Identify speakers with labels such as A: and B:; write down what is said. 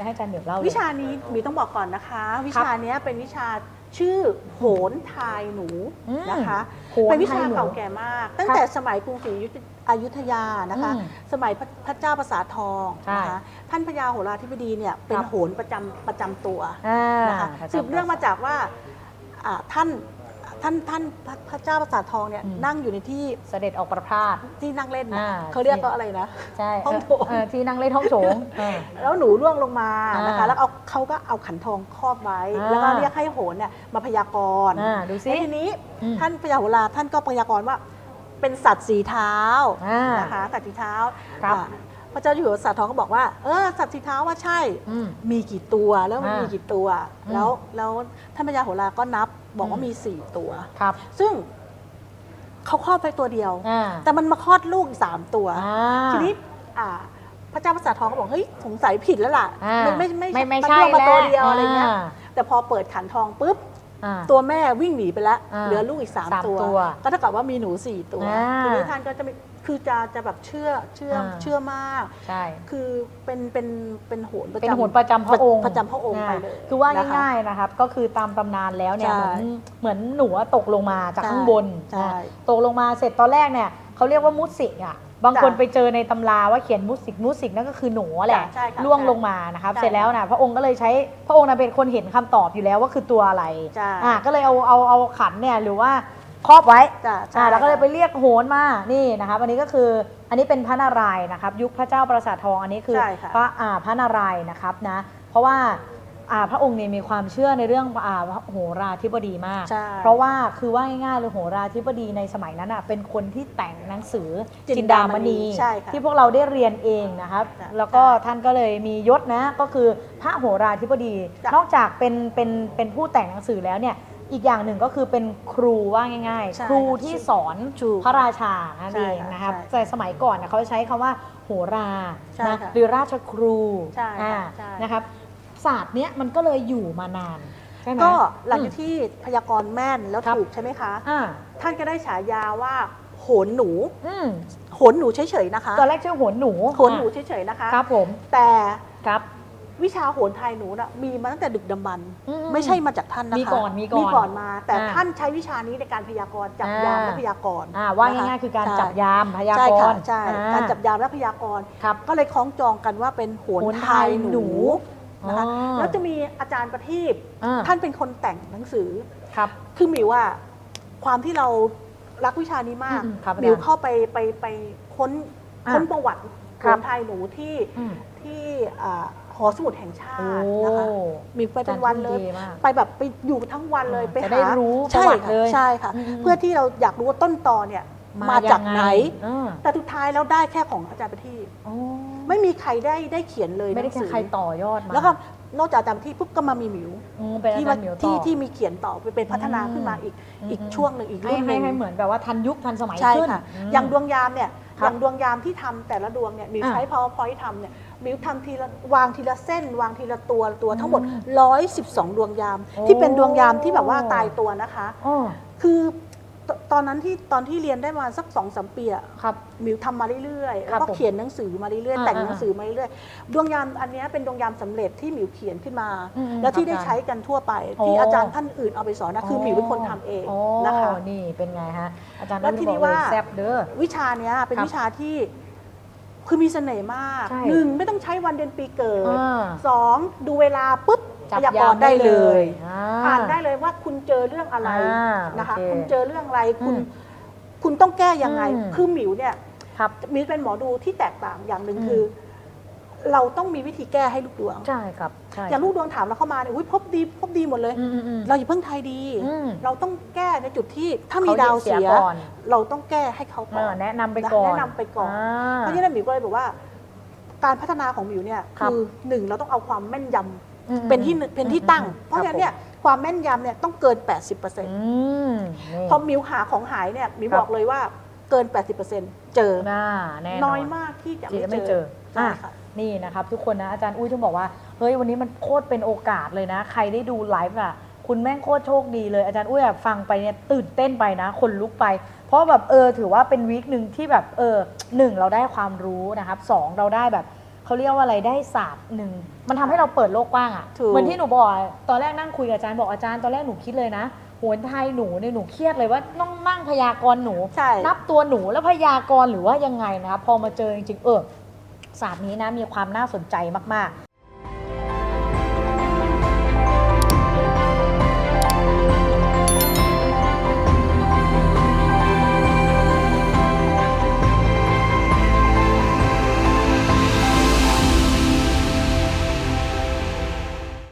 A: จะให้อาจารย์เหมียวเล่าเลย
B: วิชานี้หมีต้องบอกก่อนนะคะ วิชาเนี้ยเป็นวิชาชื่อโหนทายหนู
A: อืม
B: นะคะ
A: โหน
B: เป็นวิชา
A: ทายหนู
B: เก่าแก่มาก ตั้ง
A: ครับ
B: แต่สมัยกรุงศรีอยุธยานะคะ
A: อืม
B: สมัยพระพระเจ้าประสาททอง
A: ใช่
B: นะคะท่านพญาโหราธิบดีเนี่ยเป็น
A: ครับ
B: โหนประจำประจำตัว
A: อ่า
B: นะคะสืบเรื่องมาจากว่าอ่าท่าน ท่านท่านพระพระเจ้าประสาททองเนี่ย
A: อืม
B: นั่งอยู่ในที่
A: เสด็จออกประพาส
B: ที่นั่งเล่นนะ
A: อ่า
B: เขาเรียกก็อะไรนะ
A: ใช่
B: ห้องโถง
A: เที่นั่งเล่นห้องโถงเออ
B: แล้วหนูร่วงลงมานะคะ
A: อ่า
B: แล้วเอาเขาก็เอาขันทองครอบไว้
A: อ่า
B: แล้วก็เรียกให้โหนเนี่ยมาพยากรณ์
A: อ่าดูสิ
B: แล้วทีนี้
A: อืม
B: ท่านพญาโหราท่านก็พยากรณ์ว่าเป็นสัตว์สีเท้า
A: อ่าน
B: นะคะสัตว์สีเท้า
A: ครับ
B: อ่า พระเจ้าอยู่หัวสัตว์ทองก็บอกว่า เออสัตว์สีเท้าว่าใช่
A: อืม
B: มีกี่ตัวแล้วมัน
A: อ่ามี
B: มีกี่ตัว
A: อืม
B: แล้วแล้วท่านพญาโหราก็นับบอกว่า
A: อืม
B: มีสี่ตัว
A: ครับ
B: ซึ่งเขาคลอดไปตัวเดียว
A: อ่า
B: แต่มันมาคลอดลูกอีกสามตัว
A: อ่า
B: ทีนี้อ่าพระเจ้าประสาททองก็บอกเฮ้ยสงสัยผิดแล้วล่ะ
A: อ่า
B: ไม่ไม่
A: ไม่ไม่
B: น
A: ใช่
B: ร่วงมาตัว
A: แล้ว
B: เดียวอะไรเงี้ย
A: อ่า
B: แต่พอเปิดขันทองปุ๊บ
A: อ่า
B: ตัวแม่วิ่งหนีไปแล้ว
A: อ่า
B: เหลือลูกอีกสาม
A: สาม
B: ตัว
A: ตัว
B: ก็เท่ากับว่ามีหนูสี่ตัว
A: อ่า
B: ทีนี้ท่านก็จะมี คือจะจะแบบเชื่อเชื่อ
A: อ่า
B: เชื่อมาก
A: ใช่
B: คือเป็นเป็นเป็นโหนประจำ
A: เป็นโหนประจำพระองค์
B: ประจำพระองค์ไปเลยา
A: คือว่า
B: นะคะ
A: ง่ายๆนะครับ ก็คือตามตำนานแล้วเนี่ย
B: ใช่
A: เหมือนเหมือนหนูอะตกลงมาจาก
B: ใช่
A: ข้างบน
B: ใช่
A: นะตกลงมาเสร็จตอนแรกเนี่ยเขาเรียกว่ามุสิกอะ บางคน
B: จ้ะ
A: ไปเจอในตำราว่าเขียนมุสิกมุสิกนั่นก็คือหนูแหละ
B: จ้ะใช่ค่ะ
A: ล่วง
B: ใช่
A: ลงมานะครับ
B: ใช่
A: เสร็จแล้วนะพระองค์ก็เลยใช้พระองค์นะเป็นคนเห็นคำตอบอยู่แล้วว่าคือตัวอะไร
B: ใช่
A: อ่าก็เลยเอาเอาเอาขันเนี่ยหรือว่า ครอบไว้
B: จ้ะใช่
A: อ่าแล้วก็เลยไปเรียกโหนมานี่นะครับอันนี้ก็คืออันนี้เป็นพระนารายณ์นะครับ ยุคพระเจ้าประสาททองอันนี้คือ
B: ใช่ค่ะ
A: พระอ่าพระนารายณ์นะครับนะเพราะว่าอ่าพระองค์เนี่ยมีความเชื่อในเรื่องอ่าโหราธิบดีมาก
B: ใช่
A: เพราะว่าคือว่าง่ายๆเลยโหราธิบดีในสมัยนั้นอะเป็นคนที่แต่งหนังสือ
B: จิ
A: จิน
B: น
A: ดา
B: ดามมณี
A: ณี
B: ใช่ค่ะ
A: ที่พวกเราได้เรียนเองนะครับ
B: จ้ะ
A: แล้วก็
B: ใช่
A: ท่านก็เลยมียศนะก็คือพระโหราธิบดี
B: จ้ะ
A: นอกจากเป็นเป็นเป็นผู้แต่งหนังสือแล้วเนี่ย อีกอย่างหนึ่งก็คือเป็นครูว่าง่าย
B: ใช่
A: ๆ ครู
B: ค่ะ
A: ที่สอน
B: ถูก
A: พระราชานั่น
B: ใช่
A: เอง
B: ค่ะ
A: นะครับ
B: ใช่
A: แต่สมัยก่อนเนยเขาใช้คำว่าโหรา
B: ใช่
A: นะ
B: ค่ะ
A: หรือราชครู
B: ใช่ค่ะ
A: อ่า
B: ใช่
A: นะครับศาสตร์เนี้ยมันก็เลยอยู่มานานใช่ไหม
B: ก็หลัง
A: อื
B: จามกที่พยากรณ์แม่นแล้ว
A: ครับ
B: ถูกใช่ไหมคะ
A: อ่า
B: ท่านก็ได้ฉายาว่าโหนหนู
A: อืม
B: โหนหนูเฉยๆนะคะ
A: ตอนแรกชื่อโหนหนู
B: โหนหนูเฉยๆนะคะ
A: ครับผม
B: แต่
A: ครับ
B: วิชาโหนไทยหนูน่ะมีมาตั้งแต่ดึกดำบรรพ์
A: อื
B: ไม่ใช่มาจากท่านนะคะ
A: มีก่อนมีก่อน
B: มีก่อนมา แต่
A: อ่า
B: ท่านใช้วิชานี้ในการพยากรณ์จับ
A: อ่าย
B: ยามและพยากรณ์
A: อ่าว่า
B: นะคะ
A: ง่ายๆคือการ
B: ใช่
A: จับยามพยา
B: ใช่
A: ก
B: ค่ะ
A: รณ์
B: ใช่
A: อ่
B: การจับยามและพยากรณ์
A: ครับ
B: ก็เลยคล้องจองกันว่าเป็นโหน
A: โหน
B: ไทยหนู
A: อ๋อ
B: นะคะแล้วจะมีอาจารย์ประทีป
A: อ่า
B: ท่านเป็นคนแต่งหนังสือ
A: ครับ
B: คือหมิวว่าความที่เรารักวิชานี้มาก
A: อืมครับ
B: หมิว
A: อาจารย์
B: เข้าไปไปไปค้น
A: อะ
B: ค้นประวัติ
A: ค
B: ข
A: รั
B: อบงไทยหนูที่
A: อืม
B: ที่ อ่าหอสมุดแห่งชา
A: โอ้
B: ตินะคะหมิวไปเป็นวันเลย
A: อาจารย์ทุ่มเทมาก
B: ไปแบบไปอยู่ทั้งวันเลย
A: อืม
B: ไป
A: จะ
B: หา
A: ได้รู้
B: ใช่
A: ประวัติ
B: ค่ะ
A: เลย
B: ใช่ค่ะ
A: อืม
B: เพื่อที่เราอยากรู้ว่าต้นตอเนี่ยมาจากไหน
A: ยังงอ่า
B: แต่สุดท้ายแล้วได้แค่ของอาจารย์ประทีป
A: อ๋อ
B: ไม่มีใครได้ได้เขียนเลย
A: ไม่ได้
B: หนังสือ
A: ใครต่อยอดมา
B: แล้วก็นอกจากอาจารย์ประทีปปุ๊บก็มามีหมิว
A: อืมเป็นอา
B: ที่
A: จา
B: มาร
A: ย์เหมียวต่
B: ที่
A: อ
B: ที่มีเขียนต่อไปเป็นพัฒนา
A: อืม
B: ขึ้นมาอีก
A: อืม
B: อีกช่วงหนึ่งอีก
A: ให้
B: รุ่นห
A: ให้
B: นึ่ง
A: ให้เหมือนแบบว่าทันยุคทันสมัย
B: ใช่
A: ขึ้น
B: ค่ะ
A: ม
B: อย่างดวงยามเนี่ย
A: ครับ
B: อย่างดวงยามที่ทำแต่ละดวงเนี่ยมิว
A: อะ
B: ใช้ powerpoint ทำเนี่ยมิวทำทีละวางทีละเส้น วางทีละตัวตัวทั้งหมด
A: อืม
B: 112 ดวงยาม
A: โอ้
B: ที่เป็นดวงยามที่แบบว่าตายตัวนะคะ
A: อ๋อ
B: คือ ตตอนนั้นที่ตอนที่เรียนได้มาสักสองสามปีอะ
A: ครับ
B: มิวทำมาเรื่อยๆ
A: ครั
B: แล้
A: บ
B: วก็เขียนหนังสือมาเรื่อยๆ
A: อ่า
B: แต่งหนังสือมาเรื่อยๆ ดวงยามอันเนี้ยเป็นดวงยามสำเร็จที่มิวเขียนขึ้นมา
A: อืม
B: แล้วที่
A: ครับ
B: ได้
A: อาจารย์
B: ใช้กันทั่วไป
A: โอ้
B: ที่อาจารย์ท่านอื่นเอาไปสอนนะคือมิวเป็นคนทำเอง
A: โอ้
B: นะคะ
A: นี่เป็นไงฮะ อาจารย์
B: แล้วทีนี้
A: บอกเลย
B: ว่า
A: แซบเด้อ
B: วิชาเนี้ยเป็น
A: ครับ
B: วิชาที่คือมีเสน่ห์มาก
A: ใช่
B: หนึ่งไม่ต้องใช้วันเดือนปีเกิด
A: อ่า
B: สองดูเวลาปุ๊บ
A: จั
B: พ
A: บ
B: ยาก
A: ยารม
B: ณ์ได้เลย
A: อ่า
B: อ่านได้เลยว่าคุณเจอเรื่องอะไร
A: อ่า
B: นะคะ
A: โอเค
B: คุณเจอเรื่องอะไรคุณ
A: อืม
B: คุณต้องแก้ยังไง
A: อืม
B: คือหมิวเนี่ย
A: ครับ
B: มิวเป็นหมอดูที่แตกต่างอย่างหนึ่ง
A: อืม
B: คือ เราต้องมีวิธีแก้ให้ลูกดวง
A: ใช่ครับใช่
B: อย่างลูกดวงถามเราเข้ามาเนี่ยอุ้ยพบดีพบดีหมดเลย
A: อืมอืมอืม
B: เราอย่าเพิ่งทายดี
A: อืม
B: เราต้องแก้ในจุดที่ถ้ามี
A: เขา
B: ดาวเสีย
A: ก่อน
B: เราต้องแก้ให้เขา
A: เอ
B: ก่อ
A: อนแนะนำไปก่อน
B: แนะนำไปก่อนา เพราะฉะนั้นหมิวก็เลยบอกว่า การพัฒนาของหมิวเนี่ย
A: ครับ
B: คือหนึ่งเราต้องเอาความแม่นยำ
A: อืม
B: เป็นที่หนึ่งเป็นที่ตั้ง
A: อืม
B: เพราะฉะนั้นเนี่ยความแม่นยำเนี่ยต้องเกิน 80%
A: อืมนี่
B: พอหมิวหาของหายเนี่ยหมิว
A: ครับ
B: บอกเลยว่าเกิน 80%เจอ
A: หน้าแน่นอน
B: น้อยมากที่จะ
A: ที่จะ
B: ไม่
A: ไม่
B: เจ
A: เจ
B: อ
A: อ
B: ใช่
A: อะ
B: ค่ะ
A: นี่นะครับทุกคนนะอาจารย์อุ้ยถึงบอกว่าเฮ้ยวันนี้มันโคตรเป็นโอกาสเลยนะ ใครได้ดูไลฟ์อะ คุณแม่งโคตรโชคดีเลยอาจารย์อุ้ยแบบฟังไปเนี่ยตื่นเต้นไปนะคนลุกไป เพราะแบบเออถือว่าเป็นวีคหนึ่งที่แบบเออหนึ่งเราได้ความรู้นะครับสองเราได้แบบ เเขาเรียกว่าอะไรได้ศาสตร์หนึ่งมันทำให้เราเปิดโลกกว้างอะ่ะ
B: ถูก
A: เหมือนที่หนูบอกอะตอนแรกนั่งคุยกับอาจารย์บอกอาจารย์ตอนแรกหนูคิดเลยนะโหนไทยหนูเนี่ยหนูเครียดเลยว่าต้องนั่งพยากรณ์หนู
B: ใช่
A: นับตัวหนูแล้วพยากรณ์หรือว่ายังไงนะคะพอมาเจอจริงๆเออศาสตร์นี้นะมีความน่าสนใจมากๆ